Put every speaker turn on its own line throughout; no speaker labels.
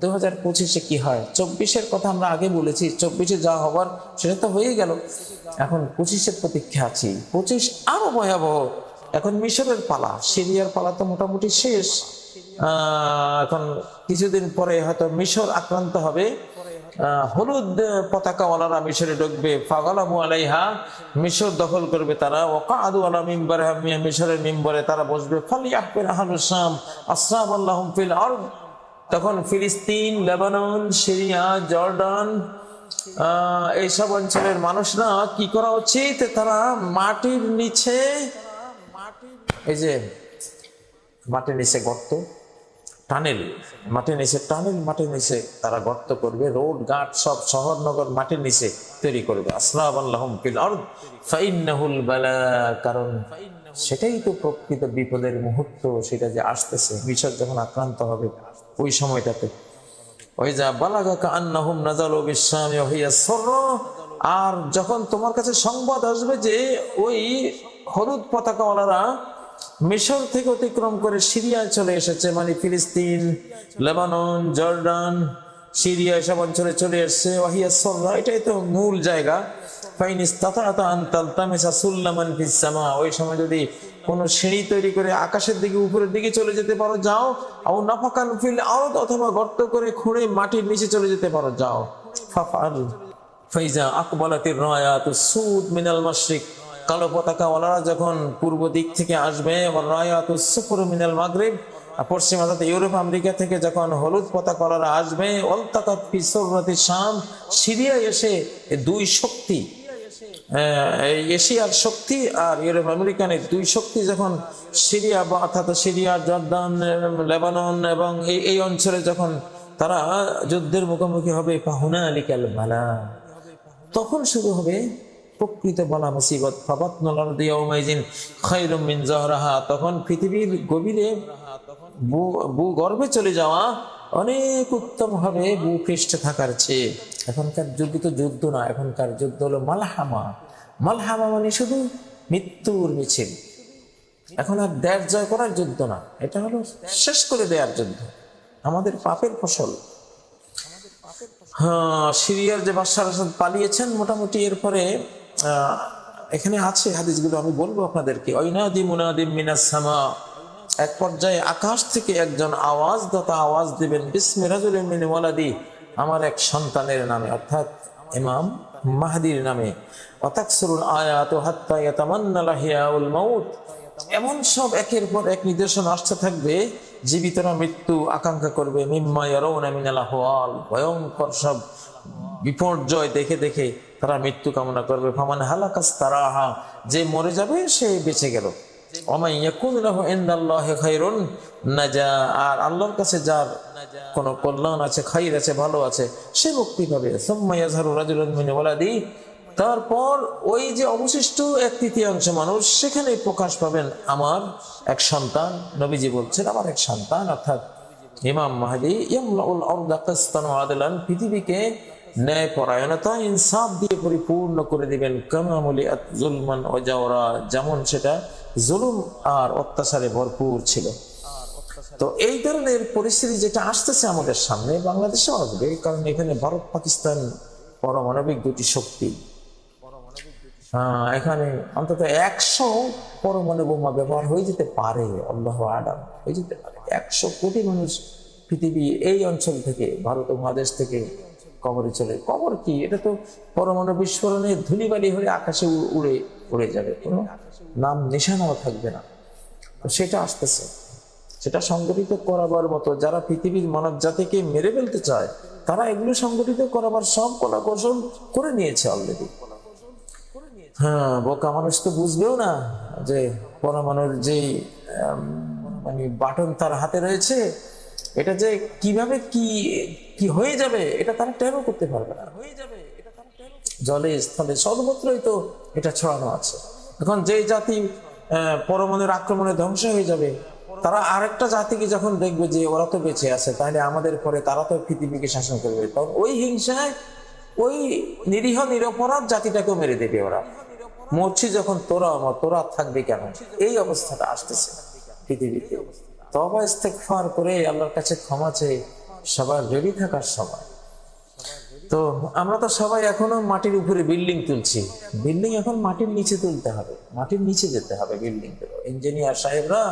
দু হাজার পঁচিশে কি হয়? চব্বিশের কথা আমরা আগে বলেছি, চব্বিশে যা হবার সেটা তো হয়েই গেল। এখন পঁচিশের প্রতীক্ষা আছি। পঁচিশ আরও ভয়াবহ। এখন মিশরের পালা, সিরিয়ার পালা তো মোটামুটি শেষ। এখন কিছুদিন পরে হয়তো মিশর আক্রান্ত হবে। হলুদ পতাকাওয়ালারা মিশরে ঢুকবে। ফাগলামু আলাইহা, মিশর দখল করবে তারা। ওকাদু আলা মিম্বারে মিশরের মিম্বরে তারা বসবে। ফালি আহবের আহালুসাম আসসালাম তখন ফিলিস্তিন, লেবানন, সিরিয়া, জর্ডান এইসব অঞ্চলের মানুষরা কি করা উচিত? তারা মাটির নিচে, এই যে মাটির নিচে গর্ত, টানেল, মাটির নিচে টানেল, মাটির নিচে তারা গর্ত করবে, রোড, ঘাট সব শহর, নগর মাটির নিচে তৈরি করবে। কারণ সেটাই তো প্রকৃত বিপদের মুহূর্ত, সেটা যে আসতেছে, মিশর যখন আক্রান্ত হবে ওই সময়টাতে। ওই যা বালাগা কান্নাহুম নাজালু আর যখন তোমার কাছে সংবাদ আসবে যে ওই হলুদ পতাকাওয়ালারা মিশর থেকে অতিক্রম করে সিরিয়ায় চলে এসেছে মানে ফিলিস্তিন, লেবানন, জর্ডান, সিরিয়া এসব অঞ্চলে চলে এসছে ওয়াহিয়া সররা। এটাই তো মূল জায়গা। ওই সময় যদি কোনো সিঁড়ি তৈরি করে আকাশের দিকে, উপরের দিকে চলে যেতে পারো, যাও। আও নাফাকান ফিল আরদ, অথবা গর্ত করে খুঁড়ে মাটির নিচে চলে যেতে পারো, যাও। ফাফাল ফাইজা আকবালাতির রায়াত সুদ মিনাল মাশরিক। কালো পতাকা পতাকাওয়ালারা যখন পূর্ব দিক থেকে আসবে রায়াত সুফর মিনাল মাগরিব। আর পশ্চিম অর্থাৎ ইউরোপ, আমেরিকা থেকে যখন হলুদ পতাকা পতাকাওয়ালারা আসবে অলতাকাত ফিসরতি শাম সিরিয়া এসে দুই শক্তি এশিয়ার শক্তি আর ইউরোপ আমেরিকানের দুই শক্তি যখন সিরিয়া বা অর্থাৎ সিরিয়া, জর্দান, লেবানন এবং এই এই অঞ্চলে যখন তারা যুদ্ধের মুখোমুখি হবে পাহুনা আলিকাল বালা তখন শুরু হবে প্রকৃত বলা মুসিবত। ফাবাত জাহরাহা। তখন পৃথিবীর গভীরে ভূগর্ভে চলে যাওয়া অনেক উত্তম হবে ভূপৃষ্ঠে থাকার চেয়ে এখনকার যুদ্ধ তো যুদ্ধ না, এখনকার যুদ্ধ হলো মালহামা। মালহামা মানে শুধু মৃত্যুর মিছিল। এখন আর দেশ জয় করার যুদ্ধ না, এটা হলো শেষ করে দেওয়ার যুদ্ধ। আমাদের পাপের ফসল। হ্যাঁ সিরিয়ার যে বাদশাহ আসাদ পালিয়েছেন মোটামুটি এরপরে এখানে আছে হাদিসগুলো, আমি বলব আপনাদেরকে। ঐনাদি মুনাদিম মিনাস সামা এক পর্যায়ে আকাশ থেকে একজন আওয়াজ দাতা আওয়াজ দিবেন, বিসমি রাজুলিন মিন ওয়ালাদি আমার এক সন্তানের নামে, অর্থাৎ ইমাম মাহাদির নামে। অতাকসরুল আয়াত হাত্তা মাউত এমন সব একের পর এক নিদর্শন আসতে থাকবে, জীবিতরা মৃত্যু আকাঙ্ক্ষা করবে ভয়ঙ্কর সব বিপর্যয় দেখে দেখে তারা মৃত্যু কামনা করবে। ফামান হালাকাস তারাহা যে মরে যাবে সে বেঁচে গেল। তারপর ওই যে অবশিষ্ট এক তৃতীয়াংশ মানুষ, সেখানে প্রকাশ পাবেন আমার এক সন্তান। নবীজি বলছেন, আমার এক সন্তান অর্থাৎ ইমাম মাহাদি আদলান পৃথিবীকে ন্যায় পরায়ণতা ইনসাফ দিয়ে পরিপূর্ণ করে দিবেন। কামামুলি জুলমান ও জাওরা, যেমন সেটা জুলুম আর অত্যাচারে ভরপুর ছিল। তো এই ধরনের পরিস্থিতি যেটা আসতেছে আমাদের সামনে, বাংলাদেশে আসবে কারণ এখানে ভারত, পাকিস্তান পরমাণবিক দুটি শক্তি। এখানে অন্তত একশো পরমাণু বোমা ব্যবহার হয়ে যেতে পারে, আল্লাহ আডাম হয়ে যেতে পারে। একশো কোটি মানুষ পৃথিবী এই অঞ্চল থেকে, ভারত মহাদেশ থেকে কবরে চলে। কবর কি? এটা তো পরমাণু বিস্ফোরণে ধুলিবালি হয়ে আকাশে উড়ে উড়ে যাবে। কোনো নাম নিশানাও থাকবে না। সেটা আসতেছে। সেটা সংগঠিত করাবার মতো যারা পৃথিবীর মানব জাতিকে মেরে ফেলতে চায়, তারা এগুলো সংগঠিত করাবার সব কলা কৌশল করে নিয়েছে অলরেডি হ্যাঁ বোকা মানুষ তো বুঝবেও না যে পরমাণুর যেই মানে বাটন তার হাতে রয়েছে এটা যে কীভাবে কি কি হয়ে যাবে, এটা তারা টেরও করতে পারবে না। হয়ে যাবে জলে স্থলে সর্বত্রই তো এটা ছড়ানো আছে। এখন যে জাতি পরমাণুর আক্রমণে ধ্বংস হয়ে যাবে, তারা আরেকটা জাতিকে যখন দেখবে যে ওরা তো বেঁচে আছে, তাহলে আমাদের পরে তারা তো পৃথিবীকে শাসন করবে। তখন ওই হিংসায়, ওই নিরীহ, নিরপরাধ জাতিটাকেও মেরে দেবে ওরা। মরছি যখন তোরা আমার তোরা থাকবে কেন? এই অবস্থাটা আসতেছে পৃথিবীতে। তবা ইস্তেকফার করে আল্লাহর কাছে ক্ষমা চেয়ে সবার রেডি থাকার সময়। তো আমরা তো সবাই এখনও মাটির উপরে বিল্ডিং তুলছি। বিল্ডিং এখন মাটির নিচে তুলতে হবে। মাটির নিচে যেতে হবে বিল্ডিং ইঞ্জিনিয়ার সাহেবরা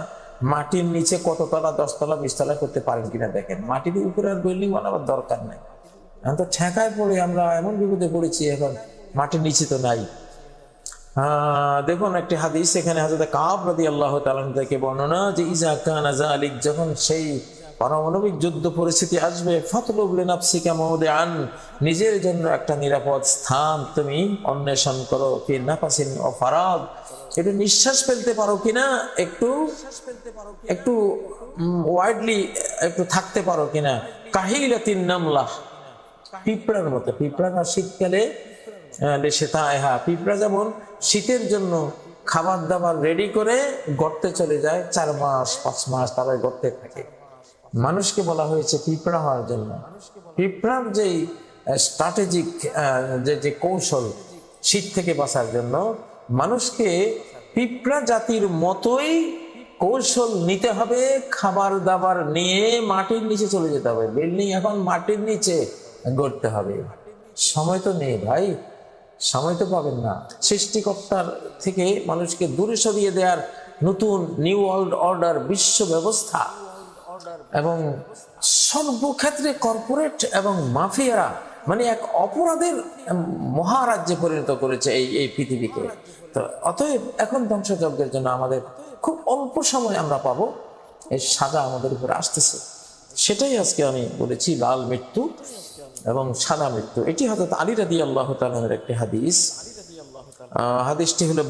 মাটির নিচে কততলা দশতলা বিশতলা করতে পারেন কিনা দেখেন। মাটির উপরে আর বিল্ডিং বানাবার দরকার নাই। এখন তো ঠেকায় পড়ে আমরা এমন বিপদে পড়েছি এখন মাটির নিচে তো নাই। দেখুন একটি হাদিস, এখানে হাজরত কাব রাদি আল্লাহ তালান থেকে বর্ণনা যে, ইজা কানা জালিক যখন সেই পারমাণবিক যুদ্ধ পরিস্থিতি আসবে আন নিজের জন্য একটা নিরাপদ স্থান তুমি অন্বেষণ করো কি নাফাসিন ও ফারাদ একটু নিঃশ্বাস ফেলতে পারো কিনা, একটু একটু ওয়াইডলি একটু থাকতে পারো কিনা। কাহিলাতিন নামলাহ, পিঁপড়ার মতো, পিঁপড়ারা শীতকালে সেতা হ্যাঁ। পিঁপড়া যেমন শীতের জন্য খাবার দাবার রেডি করে গর্তে চলে যায়, চার মাস, পাঁচ মাস তারা গর্তে থাকে। মানুষকে বলা হয়েছে পিঁপড়া হওয়ার জন্য। পিঁপড়ার যেই স্ট্র্যাটেজিক যে যে কৌশল শীত থেকে বাঁচার জন্য, মানুষকে পিঁপড়া জাতির মতোই কৌশল নিতে হবে খাবার দাবার নিয়ে মাটির নিচে চলে যেতে হবে। বিল্ডিং এখন মাটির নিচে গড়তে হবে। সময় তো নেই ভাই। সময় তো পাবেন না। সৃষ্টিকর্তার থেকে মানুষকে দূরে সরিয়ে দেওয়ার নতুন নিউ ওয়ার্ল্ড অর্ডার বিশ্ব ব্যবস্থা এবং সর্বক্ষেত্রে কর্পোরেট এবং মাফিয়ারা মানে এক অপরাধের মহারাজ্যে পরিণত করেছে এই এই পৃথিবীকে। তো অতএব এখন ধ্বংসযজ্ঞের জন্য আমাদের খুব অল্প সময় আমরা পাবো। এই সাজা আমাদের উপরে আসতেছে। সেটাই আজকে আমি বলেছি, লাল মৃত্যু। এবং সাদা মৃত্যু। এটি হয়তো আলী রাদি আল্লাহ তালের একটি হাদিস। হাদিসটি হলো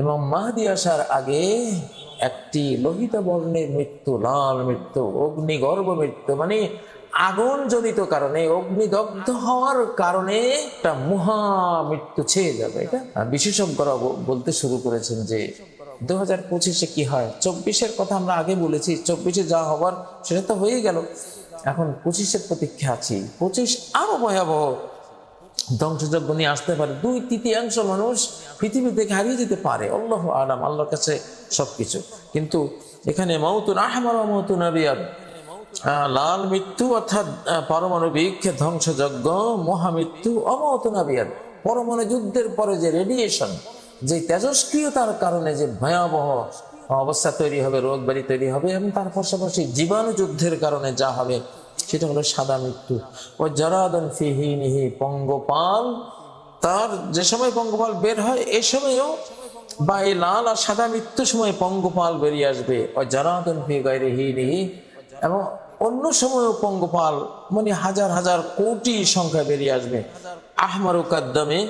এবং মাহদি আসার আগে একটি মৃত্যু, লাল মৃত্যু, অগ্নিগর্ভ মৃত্যু মানে আগুন জনিত কারণে, অগ্নিদগ্ধ হওয়ার কারণে একটা মহা মৃত্যু ছেয়ে যাবে। এটা বিশেষজ্ঞরা বলতে শুরু করেছেন যে দু হাজার পঁচিশে কি হয়? চব্বিশের কথা আমরা আগে বলেছি, চব্বিশে যা হবার সেটা তো হয়েই গেল। এখন পঁচিশের প্রতীক্ষা আছি। পঁচিশ আরও ভয়াবহ। ধ্বংসযজ্ঞ নিয়ে আসতে পারে দুই তৃতীয়াংশ মানুষ পৃথিবী থেকে হারিয়ে যেতে পারে। আল্লাহ আলাম, আল্লাহর কাছে সবকিছু। কিন্তু এখানে মৌতুন আহমার ও মৌতুন আবিয়াদ। লাল মৃত্যু অর্থাৎ পারমাণবিক ধ্বংসযজ্ঞ, মহামৃত্যু অমৌতুন আবিয়াদ। পরমাণু যুদ্ধের পরে যে রেডিয়েশন যে তেজস্ক্রিয়তার কারণে যে ভয়াবহ অবস্থা তৈরি হবে রোগ বাড়ি তৈরি হবে এবং তার পাশাপাশি জীবাণু যুদ্ধের কারণে যা হবে, সেটা হলো সাদা মৃত্যু। ও জরাদন ফিহিনিহি পঙ্গপাল, তার যে সময় পঙ্গপাল বের হয়, এ সময়ও বা এই লাল আর সাদা মৃত্যুর সময় পঙ্গপাল বেরিয়ে আসবে। ও জরাদন ফি হিনিহি এবং অন্য সময়ও পঙ্গপাল মানে হাজার হাজার কোটি সংখ্যা বেরিয়ে আসবে। আহমারু কাদ্দামে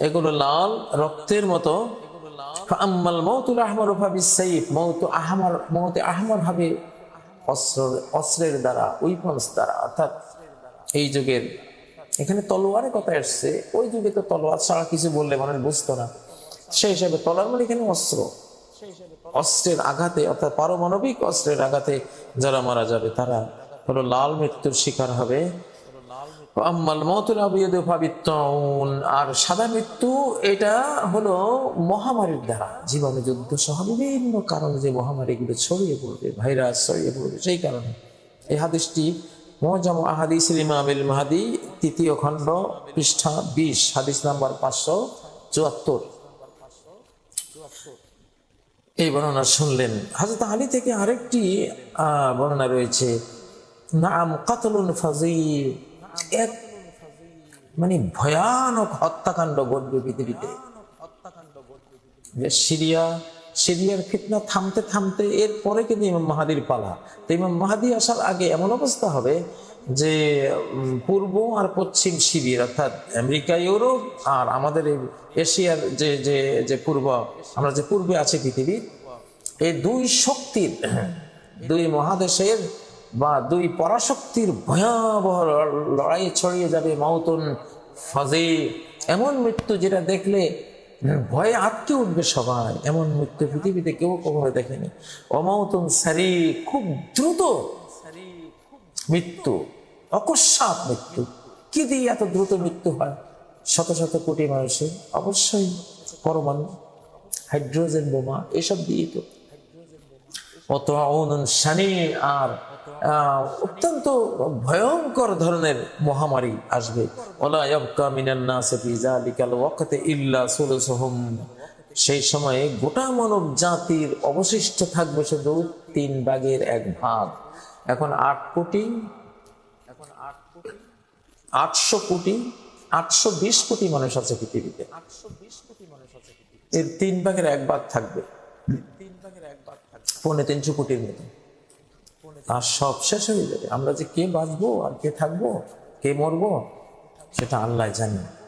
এগুলো লাল রক্তের মতো। আম্মাল মৌতুল আহমর মৌত অস্ত্র অস্ত্রের দ্বারা দ্বারা, অর্থাৎ এই যুগের। এখানে তলোয়ারের কথা এসছে। ওই যুগে তো তলোয়ার ছাড়া কিছু বললে মানুষ বুঝতো না। সেই হিসাবে তলোয়ার মানে এখানে অস্ত্র। অস্ত্রের আঘাতে, অর্থাৎ পারমাণবিক অস্ত্রের আঘাতে যারা মারা যাবে, তারা হলো লাল মৃত্যুর শিকার হবে আম্মাল মতুল আবিয়াদু ফাবিত্তাউন আর সাদা মৃত্যু, এটা হলো মহামারীর দ্বারা। জীবাণু যুদ্ধ সহ বিভিন্ন কারণে যে মহামারীগুলো ছড়িয়ে পড়বে, ভাইরাস ছড়িয়ে পড়বে, সেই কারণে। এই হাদিসটি মজাম আহাদিস ইমামিল মাহাদি, তৃতীয় খণ্ড, পৃষ্ঠা বিশ, হাদিস নাম্বার পাঁচশো চুয়াত্তর। এই বর্ণনা শুনলেন। হাজরত আলী থেকে আরেকটি বর্ণনা রয়েছে। নাম কাতলুন ফাজি এক মানে ভয়ানক হত্যাকাণ্ড ঘটবে পৃথিবীতে। সিরিয়া, সিরিয়ার ফিতনা থামতে থামতে এরপরে কিন্তু ইমাম মাহাদির পালা। তো ইমাম মাহাদি আসার আগে এমন অবস্থা হবে যে পূর্ব আর পশ্চিম শিবির অর্থাৎ আমেরিকা, ইউরোপ আর আমাদের এই এশিয়ার যে যে যে পূর্ব, আমরা যে পূর্বে আছি পৃথিবীর এই দুই শক্তির, দুই মহাদেশের বা দুই পরাশক্তির ভয়াবহ লড়াই ছড়িয়ে যাবে মাউতন ফাজে এমন মৃত্যু যেটা দেখলে ভয়ে আটকে উঠবে সবাই। এমন মৃত্যু পৃথিবীতে কেউ কখনো দেখেনি। অমাউতন সারি খুব দ্রুত মৃত্যু, অকস্মাৎ মৃত্যু। কি দিয়ে এত দ্রুত মৃত্যু হয়? শত শত কোটি মানুষের, অবশ্যই পরমাণু, হাইড্রোজেন বোমা, এসব দিয়েই তো। অত সানি আর অত্যন্ত ভয়ঙ্কর ধরনের মহামারী আসবে। সেই সময়ে গোটা মানব জাতির অবশিষ্ট থাকবে শুধু তিন ভাগের এক ভাগ। এখন আট কোটি এখন আট কোটি, আটশো কোটি, আটশো বিশ কোটি মানুষ আছে পৃথিবীতে। এর তিন ভাগের এক ভাগ থাকবে। তিন ভাগের এক ভাগ থাকবে। পৌনে তিনশো কোটির মতো। আর সব শেষ হয়ে যাবে। আমরা যে কে বাঁচবো আর কে থাকব, কে মরবো, সেটা আল্লাহ জানি